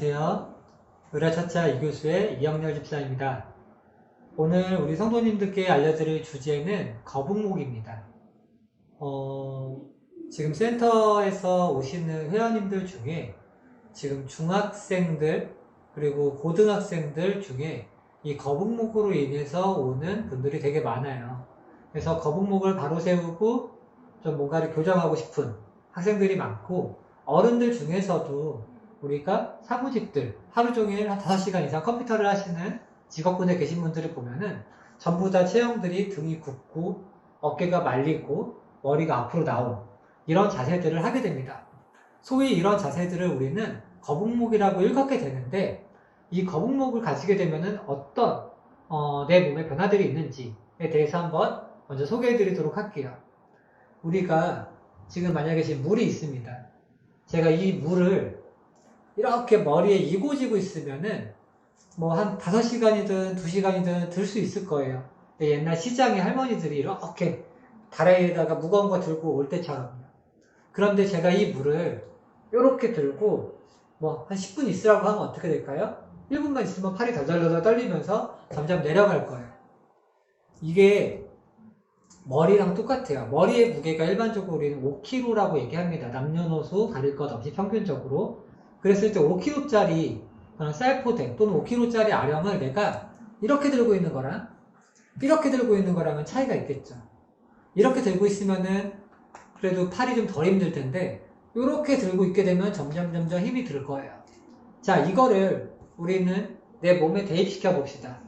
안녕하세요. 의라차차 이교수의 이영렬 집사입니다. 오늘 우리 성도님들께 알려드릴 주제는 거북목입니다. 어, 지금 센터에서 오시는 회원님들 중에 지금 중학생들 그리고 고등학생들 중에 이 거북목으로 인해서 오는 분들이 되게 많아요. 그래서 거북목을 바로 세우고 좀 뭔가를 교정하고 싶은 학생들이 많고 어른들 중에서도 우리가 사무직들 하루 종일 한 5시간 이상 컴퓨터를 하시는 직업군에 계신 분들을 보면은 전부 다 체형들이 등이 굽고 어깨가 말리고 머리가 앞으로 나온 이런 자세들을 하게 됩니다. 소위 이런 자세들을 우리는 거북목이라고 일컫게 되는데 이 거북목을 가지게 되면은 어떤 어, 내 몸에 변화들이 있는지에 대해서 한번 먼저 소개해 드리도록 할게요. 우리가 지금 만약에 지금 물이 있습니다. 제가 이 물을 이렇게 머리에 이고지고 있으면은 뭐 한 5시간이든 2시간이든 들 수 있을 거예요. 옛날 시장의 할머니들이 이렇게 다리에다가 무거운 거 들고 올 때처럼요. 그런데 제가 이 물을 이렇게 들고 뭐 한 10분 있으라고 하면 어떻게 될까요? 1분만 있으면 팔이 덜덜덜 떨리면서 점점 내려갈 거예요. 이게 머리랑 똑같아요. 머리의 무게가 일반적으로 우리는 5kg라고 얘기합니다. 남녀노소 가릴 것 없이 평균적으로. 그랬을 때 5kg짜리 그런 쌀포대 또는 5kg짜리 아령을 내가 이렇게 들고 있는 거랑 이렇게 들고 있는 거랑은 차이가 있겠죠. 이렇게 들고 있으면은 그래도 팔이 좀 덜 힘들 텐데 이렇게 들고 있게 되면 점점 점점 힘이 들 거예요. 자, 이거를 우리는 내 몸에 대입시켜 봅시다.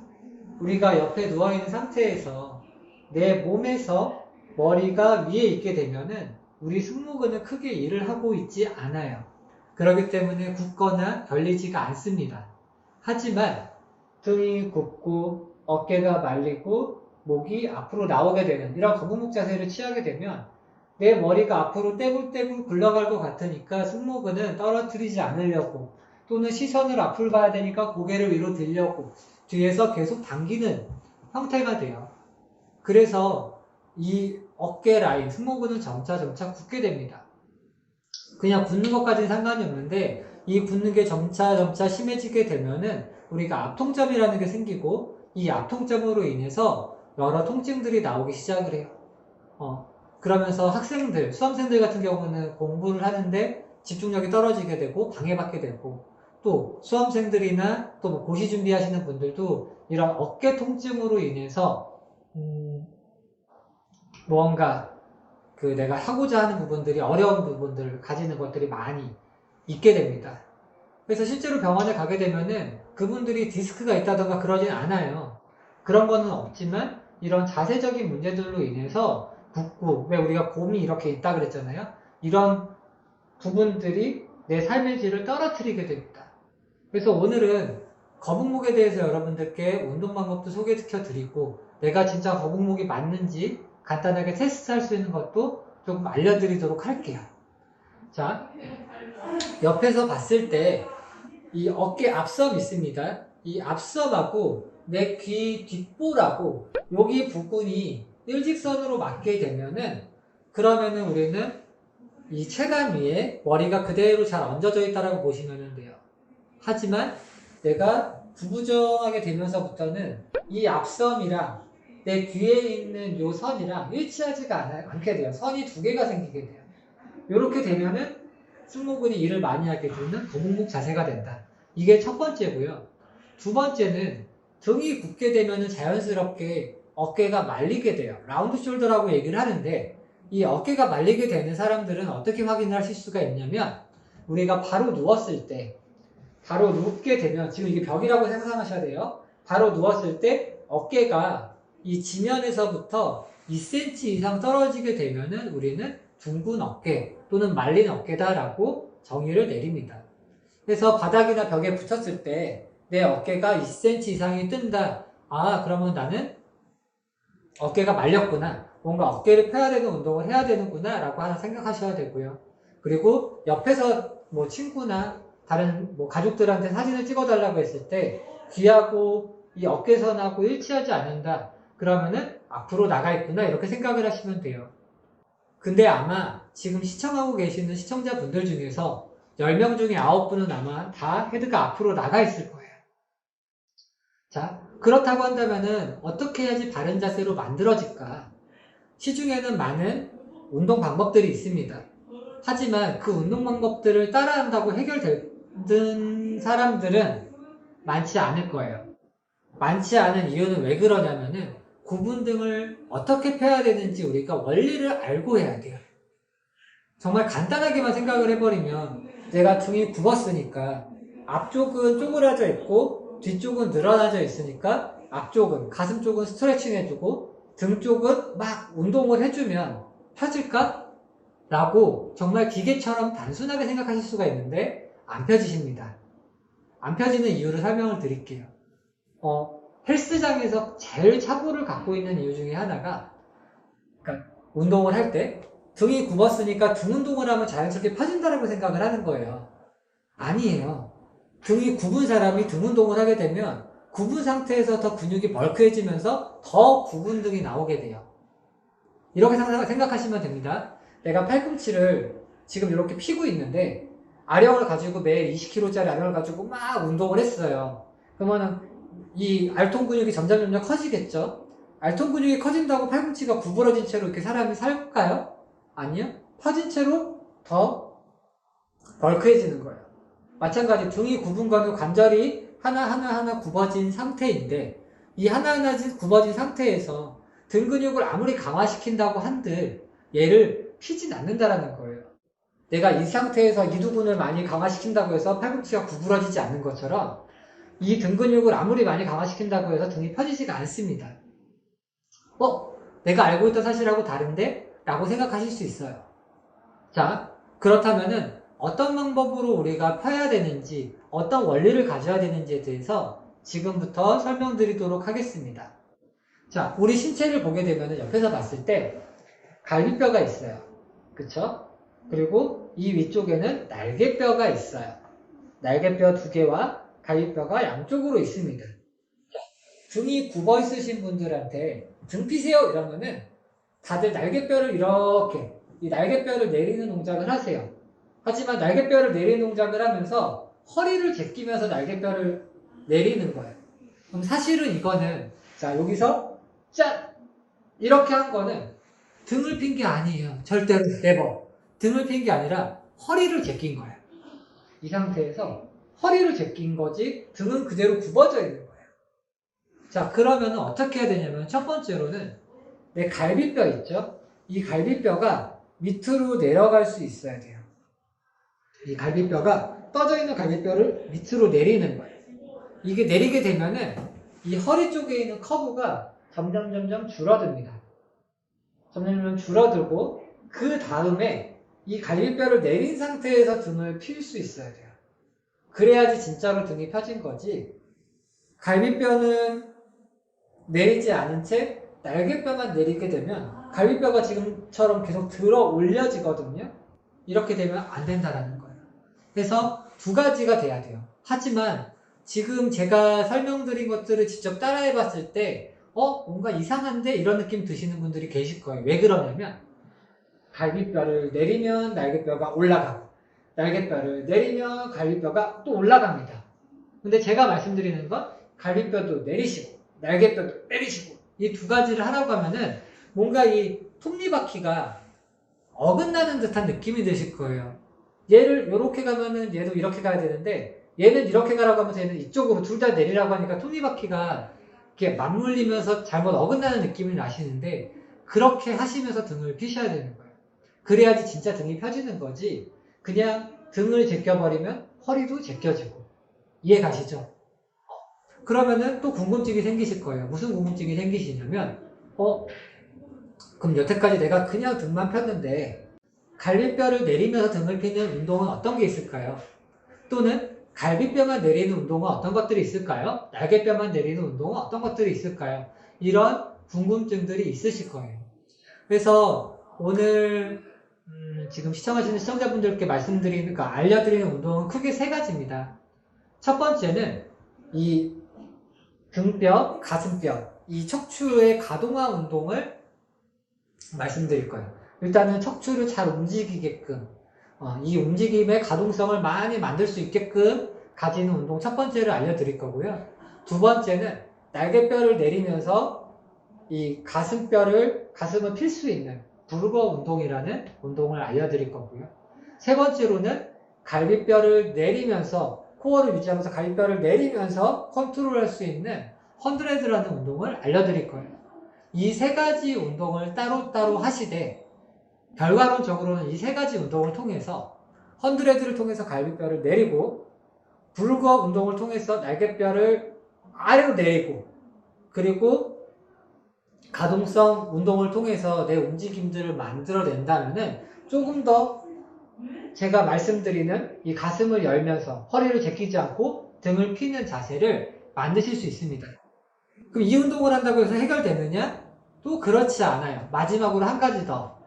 우리가 옆에 누워 있는 상태에서 내 몸에서 머리가 위에 있게 되면은 우리 승모근은 크게 일을 하고 있지 않아요. 그렇기 때문에 굽거나 결리지가 않습니다. 하지만 등이 굽고 어깨가 말리고 목이 앞으로 나오게 되는 이런 거북목 자세를 취하게 되면 내 머리가 앞으로 떼굴떼굴 굴러갈 것 같으니까 승모근은 떨어뜨리지 않으려고 또는 시선을 앞으로 봐야 되니까 고개를 위로 들려고 뒤에서 계속 당기는 형태가 돼요. 그래서 이 어깨 라인, 승모근은 점차 점차 굳게 됩니다. 그냥 굳는 것까지는 상관이 없는데 이 굳는 게 점차 점차 심해지게 되면은 우리가 압통점이라는 게 생기고 이 압통점으로 인해서 여러 통증들이 나오기 시작을 해요. 어, 그러면서 학생들, 수험생들 같은 경우는 공부를 하는데 집중력이 떨어지게 되고 방해받게 되고 또 수험생들이나 또 뭐 고시 준비하시는 분들도 이런 어깨 통증으로 인해서 음, 무언가 그 내가 하고자 하는 부분들이 어려운 부분들을 가지는 것들이 많이 있게 됩니다. 그래서 실제로 병원에 가게 되면은 그분들이 디스크가 있다던가 그러진 않아요. 그런 거는 없지만 이런 자세적인 문제들로 인해서 붓고 왜 우리가 곰이 이렇게 있다 그랬잖아요. 이런 부분들이 내 삶의 질을 떨어뜨리게 됩니다. 그래서 오늘은 거북목에 대해서 여러분들께 운동 방법도 소개시켜 드리고 내가 진짜 거북목이 맞는지 간단하게 테스트할 수 있는 것도 조금 알려드리도록 할게요. 자, 옆에서 봤을 때 이 어깨 앞섬 있습니다. 이 앞섬하고 내 귀 뒷볼하고 여기 부분이 일직선으로 맞게 되면은 그러면은 우리는 이 체간 위에 머리가 그대로 잘 얹어져 있다라고 보시면 돼요. 하지만 내가 구부정하게 되면서부터는 이 앞섬이랑 내 귀에 있는 요 선이랑 일치하지가 않, 않게 돼요. 선이 두 개가 생기게 돼요. 이렇게 되면은 승모근이 일을 많이 하게 되는 거북목 자세가 된다. 이게 첫 번째고요. 두 번째는 등이 굳게 되면은 자연스럽게 어깨가 말리게 돼요. 라운드 숄더라고 얘기를 하는데 이 어깨가 말리게 되는 사람들은 어떻게 확인을 하실 수가 있냐면 우리가 바로 누웠을 때 바로 눕게 되면 지금 이게 벽이라고 생각하셔야 돼요. 바로 누웠을 때 어깨가 이 지면에서부터 2cm 이상 떨어지게 되면은 우리는 둥근 어깨 또는 말린 어깨다라고 정의를 내립니다. 그래서 바닥이나 벽에 붙였을 때 내 어깨가 2cm 이상이 뜬다. 아, 그러면 나는 어깨가 말렸구나. 뭔가 어깨를 펴야 되는 운동을 해야 되는구나. 라고 하나 생각하셔야 되고요. 그리고 옆에서 뭐 친구나 다른 뭐 가족들한테 사진을 찍어달라고 했을 때 귀하고 이 어깨선하고 일치하지 않는다. 그러면은 앞으로 나가 있구나. 이렇게 생각을 하시면 돼요. 근데 아마 지금 시청하고 계시는 시청자분들 중에서 10명 중에 9분은 아마 다 헤드가 앞으로 나가 있을 거예요. 자, 그렇다고 한다면은 어떻게 해야지 바른 자세로 만들어질까? 시중에는 많은 운동 방법들이 있습니다. 하지만 그 운동 방법들을 따라한다고 해결되는 사람들은 많지 않을 거예요. 많지 않은 이유는 왜 그러냐면은 구분 등을 어떻게 펴야 되는지 우리가 원리를 알고 해야 돼요. 정말 간단하게만 생각을 해버리면 내가 등이 굽었으니까 앞쪽은 쪼그라져 있고 뒤쪽은 늘어나져 있으니까 앞쪽은 가슴 쪽은 스트레칭 해주고 등 쪽은 막 운동을 해주면 펴질까? 라고 정말 기계처럼 단순하게 생각하실 수가 있는데 안 펴지십니다. 안 펴지는 이유를 설명을 드릴게요. 어, 헬스장에서 제일 착오를 갖고 있는 이유 중에 하나가 그러니까 운동을 할 때 등이 굽었으니까 등 운동을 하면 자연스럽게 펴진다라고 생각을 하는 거예요. 아니에요. 등이 굽은 사람이 등 운동을 하게 되면 굽은 상태에서 더 근육이 벌크해지면서 더 굽은 등이 나오게 돼요. 이렇게 생각- 생각하시면 됩니다. 내가 팔꿈치를 지금 이렇게 피고 있는데 아령을 가지고 매일 20kg짜리 아령을 가지고 막 운동을 했어요. 그러면은 이 알통 근육이 점점 점점 커지겠죠? 알통 근육이 커진다고 팔꿈치가 구부러진 채로 이렇게 사람이 살까요? 아니요. 퍼진 채로 더 벌크해지는 거예요. 마찬가지 등이 굽은 거는 관절이 하나하나 하나 굽어진 상태인데 이 하나하나 굽어진 상태에서 등 근육을 아무리 강화시킨다고 한들 얘를 피진 않는다라는 거예요. 내가 이 상태에서 이두근을 많이 강화시킨다고 해서 팔꿈치가 구부러지지 않는 것처럼 이 등 근육을 아무리 많이 강화시킨다고 해서 등이 펴지지가 않습니다. 어? 내가 알고 있던 사실하고 다른데? 라고 생각하실 수 있어요. 자, 그렇다면은 어떤 방법으로 우리가 펴야 되는지, 어떤 원리를 가져야 되는지에 대해서 지금부터 설명드리도록 하겠습니다. 자, 우리 신체를 보게 되면 옆에서 봤을 때 갈비뼈가 있어요. 그쵸? 그리고 이 위쪽에는 날개뼈가 있어요. 날개뼈 두 개와 갈비뼈가 양쪽으로 있습니다. 자, 등이 굽어 있으신 분들한테 등 피세요 이러면은 다들 날개뼈를 이렇게 이 날개뼈를 내리는 동작을 하세요. 하지만 날개뼈를 내리는 동작을 하면서 허리를 제끼면서 날개뼈를 내리는 거예요. 그럼 사실은 이거는 자 여기서 짠 이렇게 한 거는 등을 핀 게 아니에요. 절대로 네버 등을 핀 게 아니라 허리를 제낀 거예요. 이 상태에서 허리를 제낀 거지 등은 그대로 굽어져 있는 거예요. 자 그러면 어떻게 해야 되냐면 첫 번째로는 내 갈비뼈 있죠? 이 갈비뼈가 밑으로 내려갈 수 있어야 돼요. 이 갈비뼈가 떠져 있는 갈비뼈를 밑으로 내리는 거예요. 이게 내리게 되면은 이 허리 쪽에 있는 커브가 점점 점점 줄어듭니다. 점점 점점 줄어들고 그 다음에 이 갈비뼈를 내린 상태에서 등을 필 수 있어야 돼요. 그래야지 진짜로 등이 펴진 거지. 갈비뼈는 내리지 않은 채 날개뼈만 내리게 되면 갈비뼈가 지금처럼 계속 들어 올려지거든요. 이렇게 되면 안 된다라는 거예요. 그래서 두 가지가 돼야 돼요. 하지만 지금 제가 설명드린 것들을 직접 따라해 봤을 때, 어, 뭔가 이상한데? 이런 느낌 드시는 분들이 계실 거예요. 왜 그러냐면, 갈비뼈를 내리면 날개뼈가 올라가고, 날개뼈를 내리면 갈비뼈가 또 올라갑니다. 근데 제가 말씀드리는 건, 갈비뼈도 내리시고, 날개뼈도 내리시고, 이 두 가지를 하라고 하면은, 뭔가 이 톱니바퀴가 어긋나는 듯한 느낌이 드실 거예요. 얘를 이렇게 가면은 얘도 이렇게 가야 되는데 얘는 이렇게 가라고 하면서 얘는 이쪽으로 둘 다 내리라고 하니까 톱니바퀴가 이렇게 맞물리면서 잘못 어긋나는 느낌이 나시는데 그렇게 하시면서 등을 피셔야 되는 거예요. 그래야지 진짜 등이 펴지는 거지 그냥 등을 제껴버리면 허리도 제껴지고 이해 가시죠? 그러면은 또 궁금증이 생기실 거예요. 무슨 궁금증이 생기시냐면 어 그럼 여태까지 내가 그냥 등만 폈는데 갈비뼈를 내리면서 등을 피는 운동은 어떤 게 있을까요? 또는 갈비뼈만 내리는 운동은 어떤 것들이 있을까요? 날개뼈만 내리는 운동은 어떤 것들이 있을까요? 이런 궁금증들이 있으실 거예요. 그래서 오늘 음, 지금 시청하시는 시청자분들께 말씀드리는, 그러니까 알려드리는 운동은 크게 세 가지입니다. 첫 번째는 이 등뼈, 가슴뼈, 이 척추의 가동화 운동을 말씀드릴 거예요. 일단은 척추를 잘 움직이게끔 어, 이 움직임의 가동성을 많이 만들 수 있게끔 가지는 운동 첫 번째를 알려드릴 거고요. 두 번째는 날개뼈를 내리면서 이 가슴뼈를 가슴을 필 수 있는 불거 운동이라는 운동을 알려드릴 거고요. 세 번째로는 갈비뼈를 내리면서 코어를 유지하면서 갈비뼈를 내리면서 컨트롤할 수 있는 헌드레드라는 운동을 알려드릴 거예요. 이 세 가지 운동을 따로따로 하시되 결과론적으로는 이 세 가지 운동을 통해서 헌드레드를 통해서 갈비뼈를 내리고 불거 운동을 통해서 날개뼈를 아래로 내리고 그리고 가동성 운동을 통해서 내 움직임들을 만들어낸다면은 조금 더 제가 말씀드리는 이 가슴을 열면서 허리를 제끼지 않고 등을 피는 자세를 만드실 수 있습니다. 그럼 이 운동을 한다고 해서 해결되느냐? 또 그렇지 않아요. 마지막으로 한 가지 더.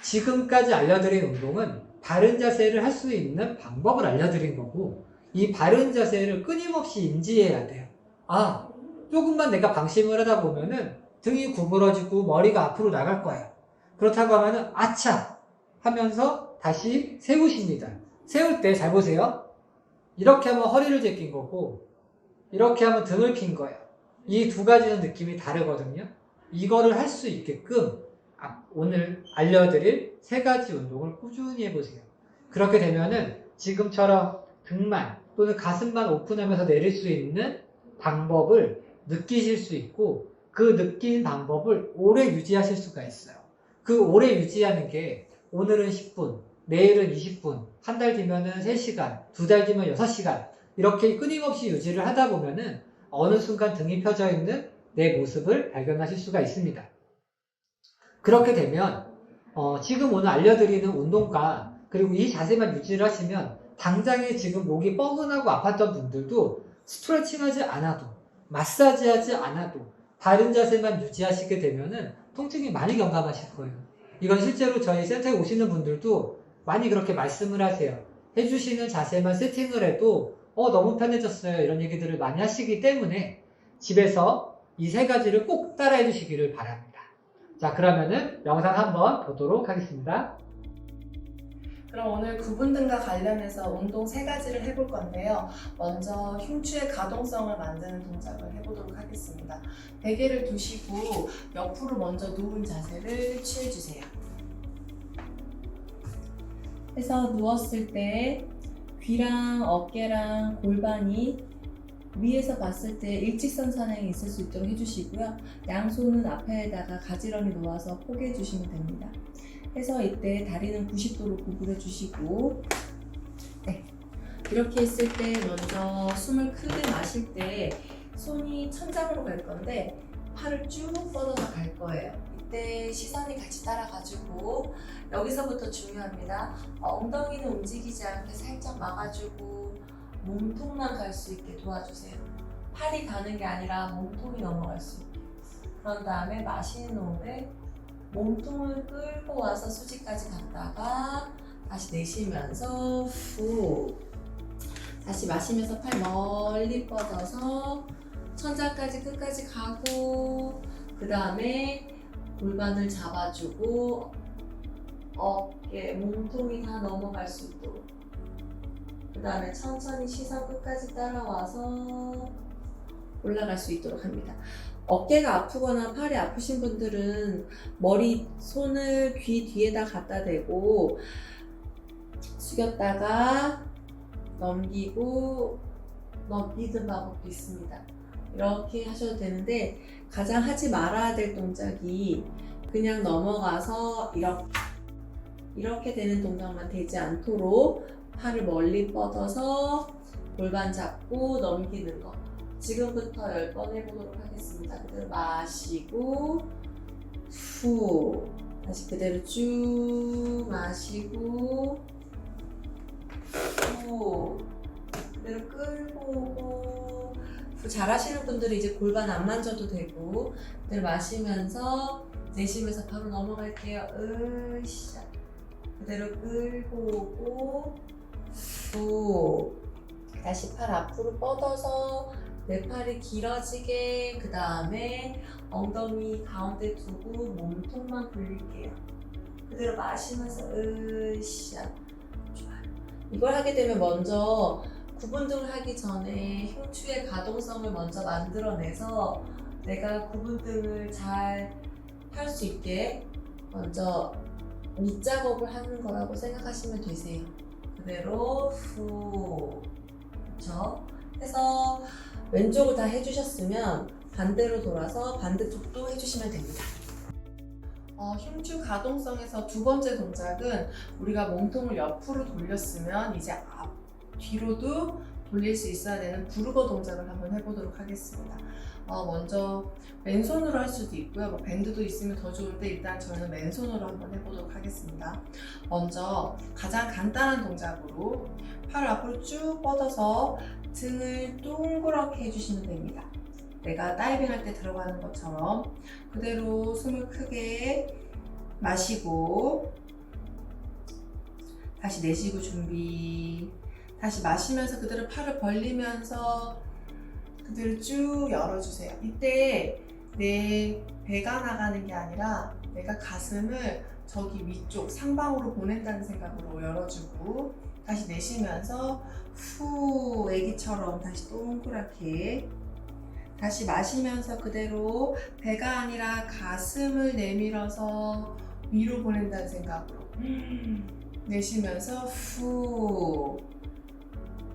지금까지 알려드린 운동은 바른 자세를 할 수 있는 방법을 알려드린 거고, 이 바른 자세를 끊임없이 인지해야 돼요. 아, 조금만 내가 방심을 하다 보면은 등이 구부러지고 머리가 앞으로 나갈 거예요. 그렇다고 하면은, 아차! 하면서 다시 세우십니다. 세울 때 잘 보세요. 이렇게 하면 허리를 제낀 거고, 이렇게 하면 등을 핀 거예요. 이 두 가지는 느낌이 다르거든요. 이거를 할 수 있게끔 아, 오늘 알려드릴 세 가지 운동을 꾸준히 해보세요. 그렇게 되면은 지금처럼 등만 또는 가슴만 오픈하면서 내릴 수 있는 방법을 느끼실 수 있고 그 느낀 방법을 오래 유지하실 수가 있어요. 그 오래 유지하는 게 오늘은 10분, 내일은 20분, 한 달 뒤면은 3시간, 두 달 뒤면 6시간 이렇게 끊임없이 유지를 하다 보면은 어느 순간 등이 펴져 있는 내 모습을 발견하실 수가 있습니다. 그렇게 되면 어, 지금 오늘 알려드리는 운동과 그리고 이 자세만 유지를 하시면 당장에 지금 목이 뻐근하고 아팠던 분들도 스트레칭하지 않아도 마사지하지 않아도 바른 자세만 유지하시게 되면은 통증이 많이 경감하실 거예요. 이건 실제로 저희 센터에 오시는 분들도 많이 그렇게 말씀을 하세요. 해주시는 자세만 세팅을 해도 어 너무 편해졌어요 이런 얘기들을 많이 하시기 때문에 집에서 이 세 가지를 꼭 따라해 주시기를 바랍니다. 자 그러면은 영상 한번 보도록 하겠습니다. 그럼 오늘 구분 등과 관련해서 운동 세 가지를 해볼 건데요. 먼저 흉추의 가동성을 만드는 동작을 해보도록 하겠습니다. 베개를 두시고 옆으로 먼저 누운 자세를 취해주세요. 해서 누웠을 때 귀랑 어깨랑 골반이 위에서 봤을 때 일직선 선행이 있을 수 있도록 해주시고요. 양손은 앞에다가 가지런히 놓아서 포개해 주시면 됩니다. 해서 이때 다리는 90도로 구부려 주시고 네. 이렇게 했을 때 먼저 숨을 크게 마실 때 손이 천장으로 갈 건데 팔을 쭉 뻗어서 갈 거예요. 이때 시선이 같이 따라가지고 여기서부터 중요합니다. 어, 엉덩이는 움직이지 않게 살짝 막아주고 몸통만 갈 수 있게 도와주세요. 팔이 가는 게 아니라 몸통이 넘어갈 수 있게. 그런 다음에 마시는 호흡에 몸통을 끌고 와서 수지까지 갔다가 다시 내쉬면서 후 다시 마시면서 팔 멀리 뻗어서 천장까지 끝까지 가고 그 다음에 골반을 잡아주고 어깨 몸통이 다 넘어갈 수 있도록 그 다음에 천천히 시선 끝까지 따라와서 올라갈 수 있도록 합니다. 어깨가 아프거나 팔이 아프신 분들은 머리 손을 귀 뒤에다 갖다 대고 숙였다가 넘기고 넘기는 방법도 있습니다. 이렇게 하셔도 되는데 가장 하지 말아야 될 동작이 그냥 넘어가서 이렇게 이렇게 되는 동작만 되지 않도록 팔을 멀리 뻗어서 골반 잡고 넘기는 거. 지금부터 10번 해보도록 하겠습니다. 그대로 마시고, 후. 다시 그대로 쭉 마시고, 후. 그대로 끌고 오고, 후. 잘하시는 분들은 이제 골반 안 만져도 되고, 그대로 마시면서, 내쉬면서 바로 넘어갈게요. 으쌰. 그대로 끌고 오고, 후. 다시 팔 앞으로 뻗어서 내 팔이 길어지게 그 다음에 엉덩이 가운데 두고 몸통만 굴릴게요. 그대로 마시면서 으쌰 이걸 하게 되면 먼저 구분등을 하기 전에 흉추의 가동성을 먼저 만들어내서 내가 구분등을 잘 할 수 있게 먼저 밑작업을 하는 거라고 생각하시면 되세요. 그대로 후 그렇죠? 해서 왼쪽을 다 해주셨으면 반대로 돌아서 반대쪽도 해주시면 됩니다. 어, 흉추 가동성에서 두 번째 동작은 우리가 몸통을 옆으로 돌렸으면 이제 앞 뒤로도 돌릴 수 있어야 되는 부르거 동작을 한번 해보도록 하겠습니다. 어, 먼저 맨손으로 할 수도 있고요. 뭐 밴드도 있으면 더 좋은데 일단 저는 맨손으로 한번 해보도록 하겠습니다. 먼저 가장 간단한 동작으로 팔을 앞으로 쭉 뻗어서 등을 동그랗게 해주시면 됩니다. 내가 다이빙 할 때 들어가는 것처럼 그대로 숨을 크게 마시고 다시 내쉬고 준비 다시 마시면서 그대로 팔을 벌리면서 그대로 쭉 열어주세요. 이때 내 배가 나가는 게 아니라 내가 가슴을 저기 위쪽 상방으로 보낸다는 생각으로 열어주고 다시 내쉬면서 후 애기처럼 다시 동그랗게 다시 마시면서 그대로 배가 아니라 가슴을 내밀어서 위로 보낸다는 생각으로. 내쉬면서 후.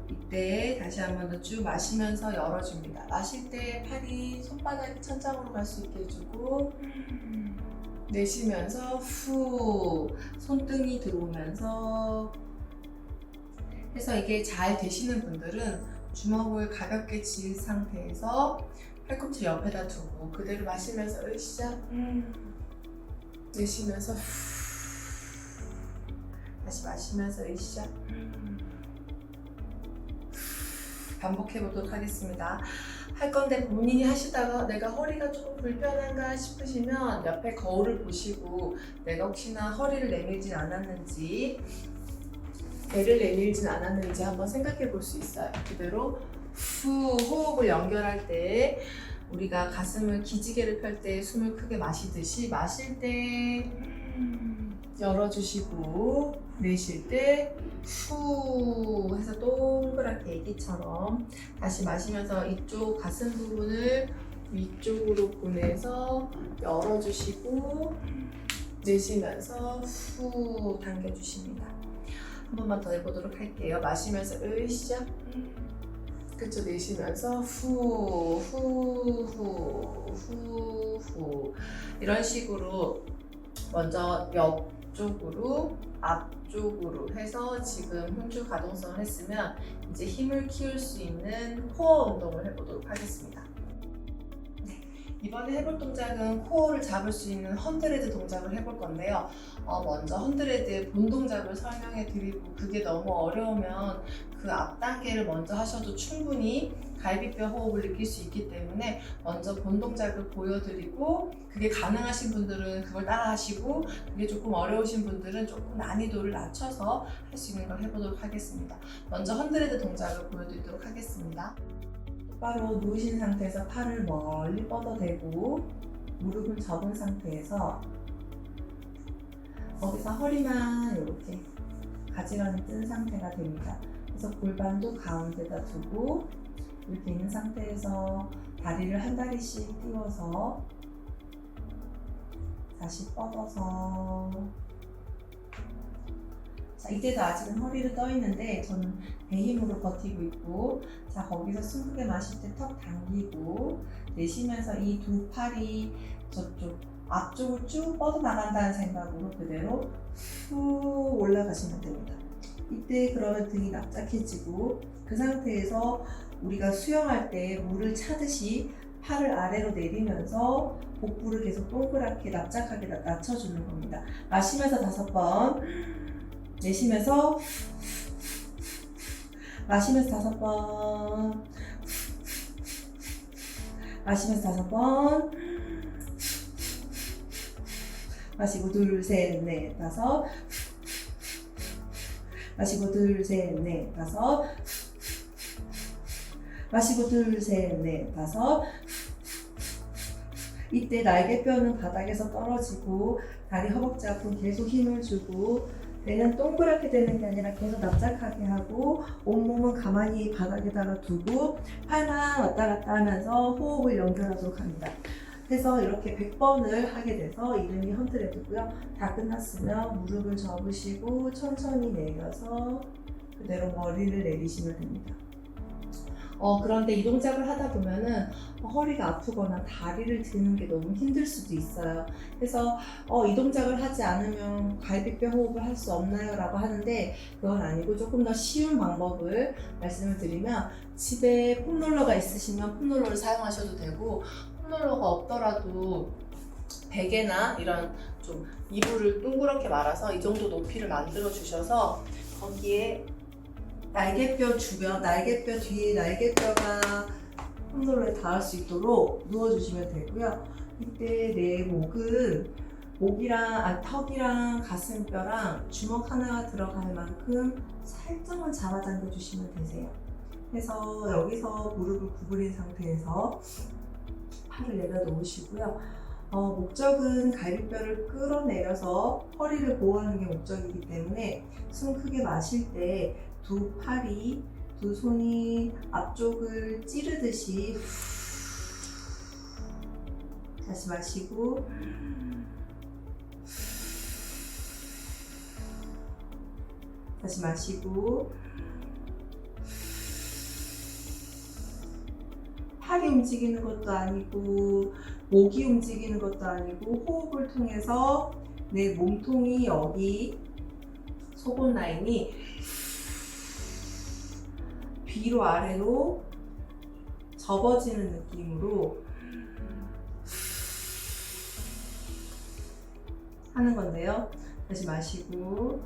이때 다시 한 번 더 쭉 마시면서 열어줍니다. 마실 때 팔이 손바닥이 천장으로 갈 수 있게 해주고 내쉬면서 후. 손등이 들어오면서 해서 이게 잘 되시는 분들은 주먹을 가볍게 쥐은 상태에서 팔꿈치 옆에다 두고 그대로 마시면서 으쌰 내쉬면서 후. 다시 마시면서 으쌰 반복해 보도록 하겠습니다. 할 건데 본인이 하시다가 내가 허리가 조금 불편한가 싶으시면 옆에 거울을 보시고 내가 혹시나 허리를 내밀진 않았는지 배를 내밀진 않았는지 한번 생각해 볼 수 있어요. 그대로 후 호흡을 연결할 때 우리가 가슴을 기지개를 펼 때 숨을 크게 마시듯이 마실 때 열어주시고 내쉴 때 후 해서 동그랗게 애기처럼 다시 마시면서 이쪽 가슴 부분을 위쪽으로 보내서 열어주시고 내쉬면서 후 당겨주십니다. 한 번만 더 해보도록 할게요. 마시면서 으쌰 그쵸 내쉬면서 후 후 후 후 후 이런 식으로 먼저 옆쪽으로 앞쪽으로 해서 지금 흉추 가동성을 했으면 이제 힘을 키울 수 있는 코어 운동을 해보도록 하겠습니다. 네, 이번에 해볼 동작은 코어를 잡을 수 있는 헌드레드 동작을 해볼 건데요. 어, 먼저 헌드레드의 본 동작을 설명해 드리고 그게 너무 어려우면 그 앞 단계를 먼저 하셔도 충분히 갈비뼈 호흡을 느낄 수 있기 때문에 먼저 본 동작을 보여드리고 그게 가능하신 분들은 그걸 따라 하시고 그게 조금 어려우신 분들은 조금 난이도를 낮춰서 할 수 있는 걸 해보도록 하겠습니다. 먼저 헌드레드 동작을 보여드리도록 하겠습니다. 똑바로 누우신 상태에서 팔을 멀리 뻗어대고 무릎을 접은 상태에서 거기서 허리만 이렇게 가지런히 뜬 상태가 됩니다. 그래서 골반도 가운데다 두고 이렇게 있는 상태에서 다리를 한 다리씩 띄워서 다시 뻗어서 자 이때도 아직은 허리를 떠 있는데 저는 배 힘으로 버티고 있고 자 거기서 숨 크게 마실 때 턱 당기고 내쉬면서 이 두 팔이 저쪽 앞쪽으로 쭉 뻗어 나간다는 생각으로 그대로 후 올라가시면 됩니다. 이때 그러면 등이 납작해지고 그 상태에서 우리가 수영할 때 물을 차듯이 팔을 아래로 내리면서 복부를 계속 동그랗게 납작하게 나- 낮춰주는 겁니다. 마시면서 다섯 번, 내쉬면서 마시면서 다섯 번, 마시면서 다섯 번, 마시고 둘, 셋, 넷, 다섯, 마시고 둘, 셋, 넷, 다섯, 마시고 둘, 셋, 넷, 다섯. 이때 날개뼈는 바닥에서 떨어지고 다리 허벅지 앞으로 계속 힘을 주고 배는 동그랗게 되는 게 아니라 계속 납작하게 하고 온몸은 가만히 바닥에다가 두고 팔만 왔다 갔다 하면서 호흡을 연결하도록 합니다. 그래서 이렇게 100번을 하게 돼서 이름이 헌트레드고요. 다 끝났으면 무릎을 접으시고 천천히 내려서 그대로 머리를 내리시면 됩니다. 어, 그런데 이 동작을 하다 보면은 허리가 아프거나 다리를 드는 게 너무 힘들 수도 있어요. 그래서 어, 이 동작을 하지 않으면 갈비뼈 호흡을 할 수 없나요? 라고 하는데 그건 아니고 조금 더 쉬운 방법을 말씀을 드리면 집에 폼롤러가 있으시면 폼롤러를 사용하셔도 되고 폼롤러가 없더라도 베개나 이런 좀 이불을 둥그렇게 말아서 이 정도 높이를 만들어 주셔서 거기에 날개뼈 주변, 날개뼈 뒤에 날개뼈가 폼롤러에 닿을 수 있도록 누워주시면 되고요. 이때 내 목은 목이랑 아, 턱이랑 가슴뼈랑 주먹 하나가 들어갈 만큼 살짝만 잡아당겨 주시면 되세요. 그래서 여기서 무릎을 구부린 상태에서 팔을 내려놓으시고요. 어, 목적은 갈비뼈를 끌어내려서 허리를 보호하는 게 목적이기 때문에 숨 크게 마실 때 두 팔이 두 손이 앞쪽을 찌르듯이 다시 마시고 다시 마시고 팔이 움직이는 것도 아니고 목이 움직이는 것도 아니고 호흡을 통해서 내 몸통이 여기 속옷 라인이 위로 아래로 접어지는 느낌으로 하는 건데요. 다시 마시고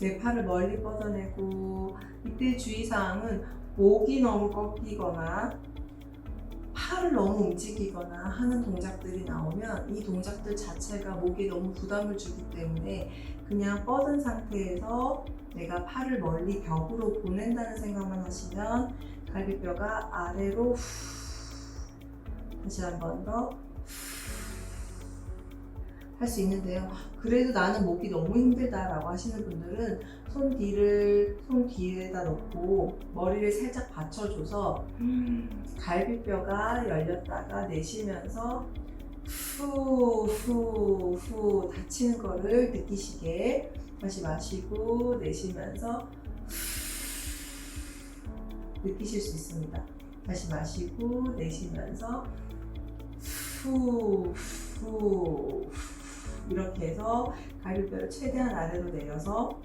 내 팔을 멀리 뻗어내고 이때 주의사항은 목이 너무 꺾이거나 팔을 너무 움직이거나 하는 동작들이 나오면 이 동작들 자체가 목에 너무 부담을 주기 때문에 그냥 뻗은 상태에서 내가 팔을 멀리 벽으로 보낸다는 생각만 하시면 갈비뼈가 아래로 후 다시 한 번 더 할 수 있는데요. 그래도 나는 목이 너무 힘들다라고 하시는 분들은 손 뒤를 손 뒤에다 놓고 머리를 살짝 받쳐줘서 갈비뼈가 열렸다가 내쉬면서 후후후 닫히는 거를 느끼시게 다시 마시고 내쉬면서 느끼실 수 있습니다. 다시 마시고 내쉬면서 후후 이렇게 해서 갈비뼈를 최대한 아래로 내려서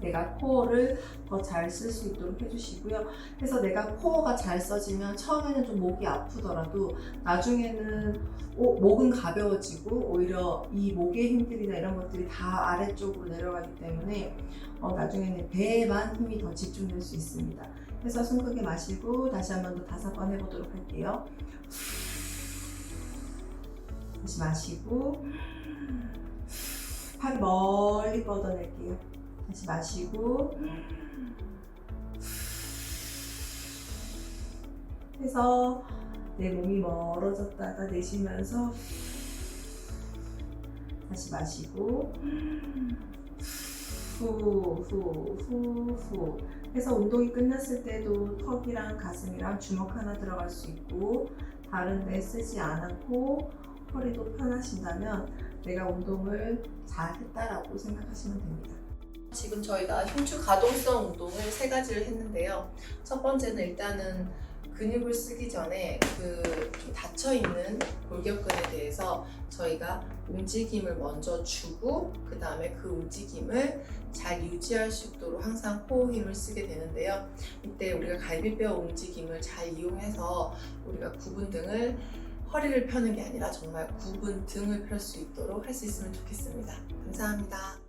내가 코어를 더 잘 쓸 수 있도록 해주시고요. 그래서 내가 코어가 잘 써지면 처음에는 좀 목이 아프더라도 나중에는 오- 목은 가벼워지고 오히려 이 목의 힘들이나 이런 것들이 다 아래쪽으로 내려가기 때문에 어, 나중에는 배에만 힘이 더 집중될 수 있습니다. 그래서 숨 크게 마시고 다시 한 번 더 다섯 번 해보도록 할게요. 다시 마시고 팔 멀리 뻗어낼게요. 다시 마시고. 해서 내 몸이 멀어졌다가 내쉬면서 다시 마시고. 후후후후. 해서 운동이 끝났을 때도 턱이랑 가슴이랑 주먹 하나 들어갈 수 있고 다른 데 쓰지 않고 허리도 편하신다면 내가 운동을 잘 했다라고 생각하시면 됩니다. 지금 저희가 흉추 가동성 운동을 세 가지를 했는데요. 첫 번째는 일단은 근육을 쓰기 전에 그좀 닫혀 있는 골격근에 대해서 저희가 움직임을 먼저 주고 그 다음에 그 움직임을 잘 유지할 수 있도록 항상 코어 힘을 쓰게 되는데요. 이때 우리가 갈비뼈 움직임을 잘 이용해서 우리가 구분 등을 허리를 펴는 게 아니라 정말 구분 등을 펼 수 있도록 할 수 있으면 좋겠습니다. 감사합니다.